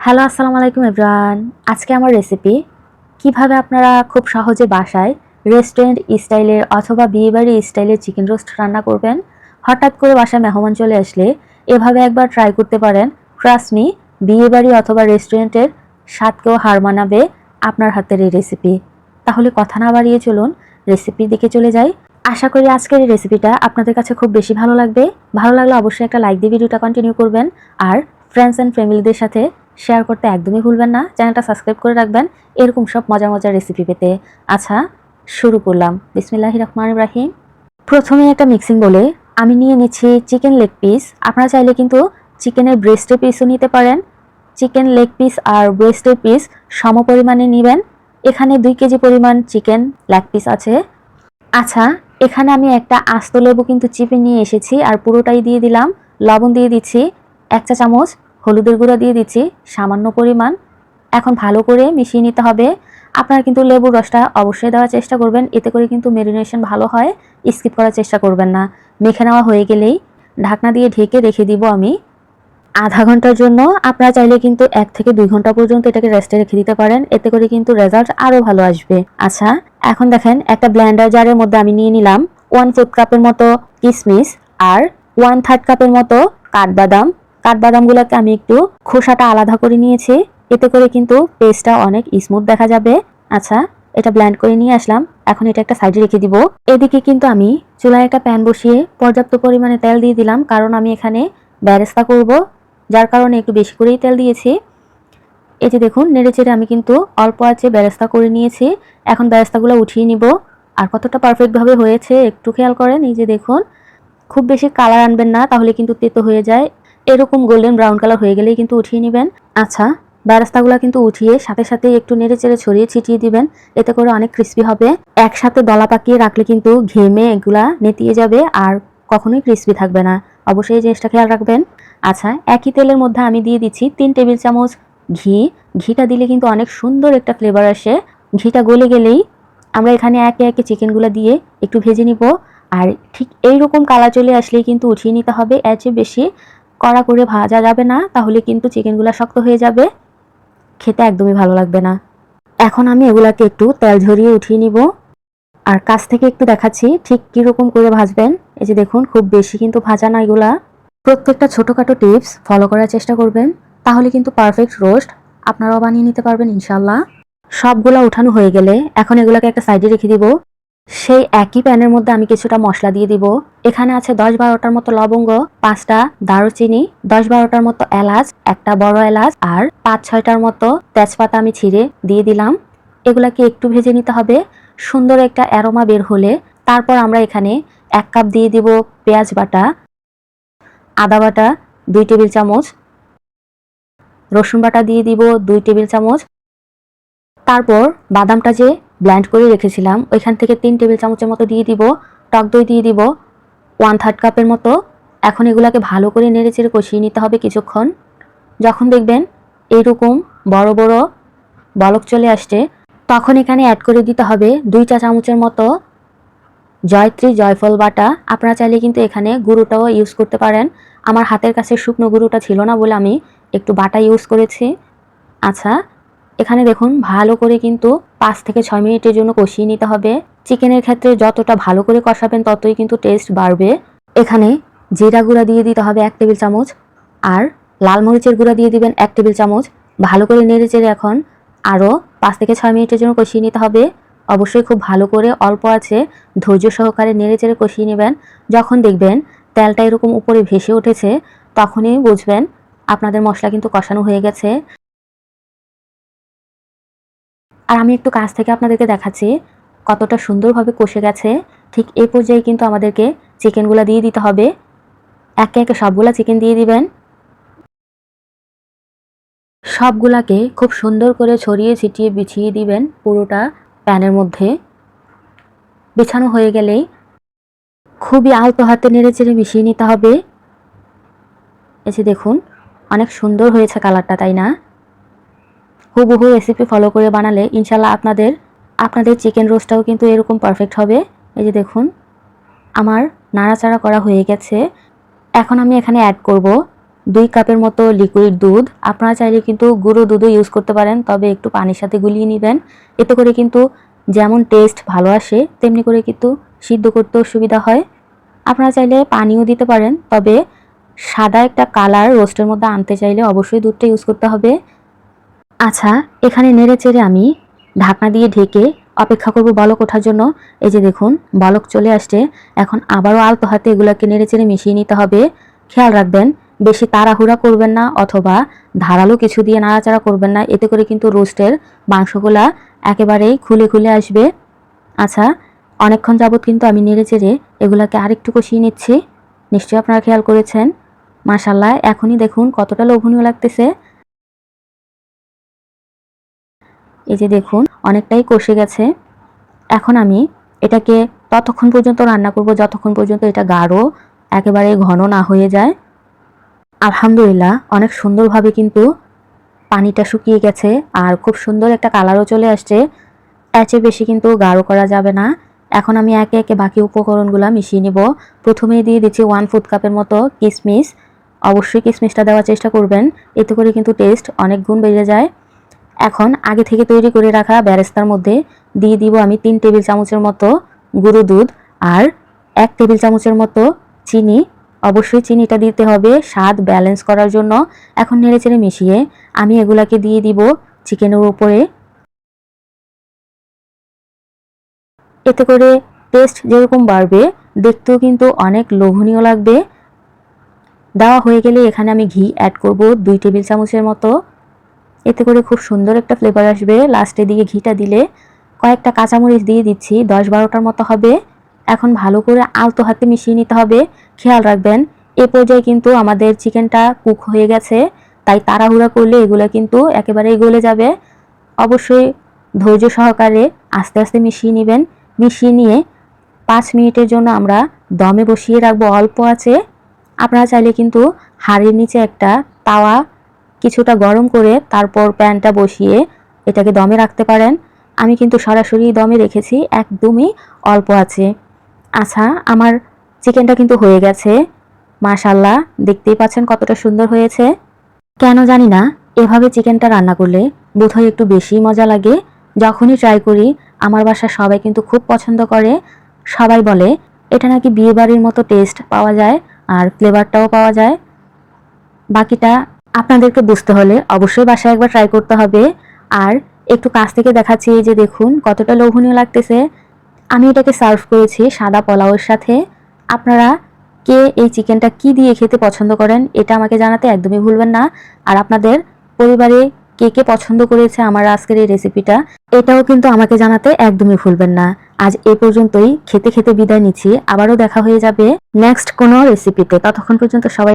Hello আসসালামু আলাইকুম everyone আজকে আমার রেসিপি কীভাবে আপনারা খুব সহজে বাসায় রেস্টুরেন্ট স্টাইলের অথবা বিয়েবাড়ি স্টাইলের চিকেন রোস্ট রান্না করবেন, হঠাৎ করে বাসায় মেহমান চলে আসলে এভাবে একবার ট্রাই করতে পারেন। ট্রাস্টমি বিয়েবাড়ি অথবা রেস্টুরেন্টের স্বাদকেও হার মানাবে আপনার হাতের এই রেসিপি তাহলে কথা না বাড়িয়ে চলুন রেসিপির দিকে চলে যাই। আশা করি আজকের এই রেসিপিটা আপনাদের কাছে খুব বেশি ভালো লাগবে। ভালো লাগলে অবশ্যই একটা লাইক দিয়ে ভিডিওটা কন্টিনিউ করবেন। আর ফ্রেন্ডস অ্যান্ড ফ্যামিলিদের সাথে শেয়ার করতে একদমই ভুলবেন না। চ্যানেলটা সাবস্ক্রাইব করে রাখবেন। এরকম সব মজার মজার রেসিপি পেতে। আচ্ছা শুরু করলাম। বিসমিল্লাহ রহমান ইব্রাহিম প্রথমে একটা মিক্সিং বলে আমি নিয়ে নিচ্ছি চিকেন লেগ পিস আপনারা চাইলে কিন্তু চিকেনের ব্রেস্টের পিসও নিতে পারেন। চিকেন লেগ পিস আর ব্রেস্টের পিস সম পরিমাণে নেবেন। এখানে দুই কেজি পরিমাণ চিকেন লেগ পিস আছে। আচ্ছা এখানে আমি একটা আস্ত লেবু কিন্তু চিপে নিয়ে এসেছি আর পুরোটাই দিয়ে দিলাম। লবণ দিয়ে দিচ্ছি এক চা চামচ হলুদের গুঁড়ো দিয়ে দিচ্ছি, সামান্য পরিমাণ। এখন ভালো করে মিশিয়ে নিতে হবে। আপনারা কিন্তু লেবুর রসটা অবশ্যই দেওয়ার চেষ্টা করবেন, এতে করে কিন্তু মেরিনেশন ভালো হয়। স্কিপ করার চেষ্টা করবেন না। মেখে নেওয়া হয়ে গেলেই ঢাকনা দিয়ে ঢেকে রেখে দিব আমি। আধা ঘণ্টার জন্য আপনারা চাইলে কিন্তু এক থেকে দুই ঘণ্টা পর্যন্ত এটাকে রেস্টে রেখে দিতে পারেন, এতে করে কিন্তু রেজাল্ট আরও ভালো আসবে। আচ্ছা এখন দেখেন একটা ব্ল্যান্ডার জারের মধ্যে আমি নিয়ে নিলাম। ওয়ান ফোর্থ কাপের মতো কিশমিশ আর ওয়ান থার্ড কাপের মতো কাঠবাদাম। কাঠবাদামগুলোকে আমি একটু খোসাটা আলাদা করে নিয়েছি। এতে করে কিন্তু পেস্টটা অনেক স্মুথ দেখা যাবে। আচ্ছা এটা ব্ল্যান্ড করে নিয়ে আসলাম। এখন এটা একটা সাইডে রেখে দিব। এদিকে কিন্তু আমি চুলায় একটা প্যান বসিয়ে পর্যাপ্ত পরিমাণে তেল দিয়ে দিলাম। কারণ আমি এখানে ব্যারেস্তা করব, যার কারণে একটু বেশি করেই তেল দিয়েছি। এই যে দেখুন নেড়ে চেড়ে আমি কিন্তু অল্প আছে ব্যারেস্তা করে নিয়েছি। এখন ব্যারেস্তাগুলো উঠিয়ে নিব। আর কতটা পারফেক্টভাবে হয়েছে একটু খেয়াল করেন। এই যে দেখুন, খুব বেশি কালার আনবেন না, তাহলে কিন্তু তেতো হয়ে যায়। এরকম গোল্ডেন ব্রাউন কালার হয়ে গেলেই কিন্তু উঠিয়ে নেবেন। আচ্ছা ব্যারাস্তাগুলো কিন্তু উঠিয়ে সাথে সাথে একটু নেড়ে চেড়ে ছড়িয়ে ছিটিয়ে দিবেন। এতে করে অনেক ক্রিস্পি হবে। একসাথে দলা পাকিয়ে রাখলে কিন্তু ঘেমে এগুলা নেতিয়ে যাবে আর কখনোই ক্রিস্পি থাকবে না। অবশ্যই এই জিনিসটা খেয়াল রাখবেন। আচ্ছা একই তেলের মধ্যে আমি দিয়ে দিচ্ছি তিন টেবিল চামচ ঘি। ঘিটা দিলে কিন্তু অনেক সুন্দর একটা ফ্লেভার আসে। ঘিটা গলে গেলেই আমরা এখানে একে একে চিকেনগুলো দিয়ে একটু ভেজে নিব। আর ঠিক এই রকম কালার চলে আসলেই কিন্তু উঠিয়ে নিতে হবে। এর চেয়ে বেশি কড়া করে ভাজা যাবে না, তাহলে কিন্তু চিকেনগুলো শক্ত হয়ে যাবে। খেতে একদমই ভালো লাগবে না। এখন আমি এগুলাকে একটু তেল ঝরিয়ে উঠিয়ে নিব। আর কাছ থেকে একটু দেখাচ্ছি ঠিক কীরকম করে ভাজবেন। এই যে দেখুন, খুব বেশি কিন্তু ভাজা না এগুলা। প্রত্যেকটা ছোটোখাটো টিপস ফলো করার চেষ্টা করবেন, তাহলে কিন্তু পারফেক্ট রোস্ট আপনারাও বানিয়ে নিতে পারবেন ইনশাল্লাহ সবগুলা উঠানো হয়ে গেলে এখন এগুলোকে একটা সাইডে রেখে দিব। সেই একই প্যানের মধ্যে আমি কিছুটা মশলা দিয়ে দিব। এখানে আছে দশ বারোটার মতো লবঙ্গ, পাঁচটা দারুচিনি, দশ বারোটার মতো এলাচ, একটা বড় এলাচ আর পাঁচ ছয়টার মতো তেজপাতা আমি ছিঁড়ে দিয়ে দিলাম। এগুলাকে একটু ভেজে নিতে হবে। সুন্দর একটা অ্যারোমা বের হলে তারপর আমরা এখানে এক কাপ দিয়ে দিব পেঁয়াজ বাটা, আদা বাটা, দুই টেবিল চামচ, রসুন বাটা দিয়ে দিব দুই টেবিল চামচ। তারপর বাদামটা যে ব্ল্যান্ড করে রেখেছিলাম। ওইখান থেকে তিন টেবিল চামচের মতো দিয়ে দিব, টক দই দিয়ে দিব ওয়ান থার্ড কাপের মতো। এখন এগুলাকে ভালো করে নেড়ে চেড়ে কষিয়ে নিতে হবে কিছুক্ষণ। যখন দেখবেন এইরকম বড় বড় বলক চলে আসছে, তখন এখানে অ্যাড করে দিতে হবে দুই চা চামচের মতো জয়ত্রী জয়ফল বাটা। আপনারা চাইলে কিন্তু এখানে গুঁড়োটাও ইউজ করতে পারেন। আমার হাতের কাছে শুকনো গুঁড়োটা ছিল না বলে আমি একটু বাটা ইউজ করেছি। আচ্ছা এখানে দেখুন, ভালো করে কিন্তু পাঁচ থেকে ছয় মিনিটের জন্য কষিয়ে নিতে হবে। চিকেনের ক্ষেত্রে যতটা ভালো করে কষাবেন, ততই কিন্তু টেস্ট বাড়বে। এখানে জিরা গুঁড়া দিয়ে দিতে হবে এক টেবিল চামচ, আর লাল মরিচের গুঁড়া দিয়ে দিবেন এক টেবিল চামচ। ভালো করে নেড়ে চেড়ে এখন আরও পাঁচ থেকে ছয় মিনিটের জন্য কষিয়ে নিতে হবে। অবশ্যই খুব ভালো করে অল্প আছে, ধৈর্য সহকারে নেড়ে চেড়ে কষিয়ে নেবেন। যখন দেখবেন তেলটা এরকম উপরে ভেসে উঠেছে, তখনই বুঝবেন আপনাদের মশলা কিন্তু কষানো হয়ে গেছে। আর আমি একটু কাছ থেকে আপনাদেরকে দেখাচ্ছি কতটা সুন্দরভাবে কষে গেছে। ঠিক এই পর্যায়ে কিন্তু আমাদেরকে চিকেনগুলো দিয়ে দিতে হবে। একে একে সবগুলা চিকেন দিয়ে দিবেন। সবগুলাকে খুব সুন্দর করে ছড়িয়ে ছিটিয়ে বিছিয়ে দিবেন পুরোটা প্যানের মধ্যে। বিছানো হয়ে গেলেই খুবই আলতো হাতে নেড়ে চেড়ে মিশিয়ে নিতে হবে। যে দেখুন, অনেক সুন্দর হয়েছে কালারটা, তাই না? হুবহু রেসিপি ফলো করে বানালে ইনশাল্লাহ আপনাদের আপনাদের চিকেন রোস্টটাও কিন্তু এরকম পারফেক্ট হবে। এই যে দেখুন, আমার নাড়াচাড়া করা হয়ে গেছে। এখন আমি এখানে অ্যাড করব দুই কাপের মতো লিকুইড দুধ। আপনারা চাইলে কিন্তু গুঁড়ো দুধও ইউজ করতে পারেন, তবে একটু পানির সাথে গুলিয়ে নেবেন। এতে করে কিন্তু যেমন টেস্ট ভালো আসে, তেমনি করে কিন্তু সিদ্ধ করতেও সুবিধা হয়। আপনারা চাইলে পানিও দিতে পারেন, তবে সাদা একটা কালার রোস্টের মধ্যে আনতে চাইলে অবশ্যই দুধটা ইউজ করতে হবে। আচ্ছা এখানে নেড়ে চেড়ে আমি ঢাকনা দিয়ে ঢেকে অপেক্ষা করব বলক ওঠার জন্য। এই যে দেখুন, বলক চলে আসছে। এখন আবারও আলতো হাতে এগুলোকে নেড়ে চেড়ে মিশিয়ে নিতে হবে। খেয়াল রাখবেন, বেশি তাড়াহুড়া করবেন না অথবা ধারালো কিছু দিয়ে নাড়াচাড়া করবেন না। এতে করে কিন্তু রোস্টের মাংসগুলা একেবারেই খুলে খুলে আসবে। আচ্ছা অনেকক্ষণ যাবৎ কিন্তু আমি নেড়ে চেড়ে এগুলাকে আরেকটু কষিয়ে নিচ্ছি। নিশ্চয়ই আপনারা খেয়াল করেছেন। মাশাল্লাহ এখনই দেখুন কতটা লোভনীয় লাগতেছে। এই যে দেখুন, অনেকটাই কষে গেছে। এখন আমি এটাকে ততক্ষণ পর্যন্ত রান্না করব, যতক্ষণ পর্যন্ত এটা গাঢ়, একেবারে ঘন না হয়ে যায়। আলহামদুলিল্লাহ, অনেক সুন্দরভাবে কিন্তু পানিটা শুকিয়ে গেছে আর খুব সুন্দর একটা কালারও চলে আসছে। এর বেশি কিন্তু গাঢ় করা যাবে না। এখন আমি একে একে বাকি উপকরণগুলো মিশিয়ে নিব। প্রথমেই দিয়ে দিচ্ছি ওয়ান ফুড কাপের মতো কিশমিশ অবশ্যই কিশমিশটা দেওয়ার চেষ্টা করবেন। এতে করে কিন্তু টেস্ট অনেক গুণ বেড়ে যায়। এখন আগে থেকে তৈরি করে রাখা ব্যারেস্তার মধ্যে দিয়ে দিব আমি তিন টেবিল চামচের মতো গুঁড়ো দুধ আর এক টেবিল চামচের মতো চিনি। অবশ্যই চিনিটা দিতে হবে, স্বাদ ব্যালেন্স করার জন্য। এখন নেড়েচেড়ে মিশিয়ে আমি এগুলাকে দিয়ে দিব চিকেনের উপরে। এতে করে টেস্ট যেরকম বাড়বে, দেখতেও কিন্তু অনেক লোভনীয় লাগবে। দেওয়া হয়ে গেলে এখানে আমি ঘি অ্যাড করব, দুই টেবিল চামচের মতো। এতে করে খুব সুন্দর একটা ফ্লেভার আসবে। লাস্টে দিয়ে ঘিটা দিলে কয়েকটা কাঁচামরিচ দিয়ে দিচ্ছি, দশ বারোটার মতো হবে। এখন ভালো করে আলতো হাতে মিশিয়ে নিতে হবে। খেয়াল রাখবেন, এ পর্যায়ে কিন্তু আমাদের চিকেনটা কুক হয়ে গেছে, তাই তাড়াহুড়া করলে এগুলো কিন্তু একেবারেই গলে যাবে। অবশ্যই ধৈর্য সহকারে আস্তে আস্তে মিশিয়ে নেবেন। মিশিয়ে নিয়ে পাঁচ মিনিটের জন্য আমরা দমে বসিয়ে রাখব, অল্প আছে। আপনারা চাইলে কিন্তু হাড়ির নিচে একটা তাওয়া কিছুটা গরম করে তারপর প্যানটা বসিয়ে এটাকে দমে রাখতে পারেন। আমি কিন্তু সরাসরি দমে রেখেছি, একদমই অল্প আছে। আচ্ছা আমার চিকেনটা কিন্তু হয়ে গেছে। মাশাল্লাহ দেখতেই পাচ্ছেন কতটা সুন্দর হয়েছে। কেন জানি না, এভাবে চিকেনটা রান্না করলে বোধহয় একটু বেশি মজা লাগে। যখনই ট্রাই করি, আমার বাসার সবাই কিন্তু খুব পছন্দ করে। সবাই বলে, এটা নাকি বিয়েবাড়ির মতো টেস্ট পাওয়া যায় আর ফ্লেভারটাও পাওয়া যায়। বাকিটা আপনাদেরকে বুঝতে হলে অবশ্যই বাসায় একবার ট্রাই করতে হবে। আর একটু কাছ থেকে দেখাচ্ছি যে দেখুন কতটা লোভনীয় লাগতেছে। আমি এটাকে সার্ভ করেছি সাদা পোলাওয়ের সাথে। আপনারা কে এই চিকেনটা কি দিয়ে খেতে পছন্দ করেন এটা আমাকে জানাতে একদমই ভুলবেন না। আর আপনাদের পরিবারে কে কে পছন্দ করেছে আমার আজকের এই রেসিপিটা এটাও কিন্তু আমাকে জানাতে একদমই ভুলবেন না। আজ এ পর্যন্তই, খেতে খেতে বিদায় নিচ্ছি, আবারও দেখা হয়ে যাবে নেক্সট কোনো রেসিপিতে ততক্ষণ পর্যন্ত সবাই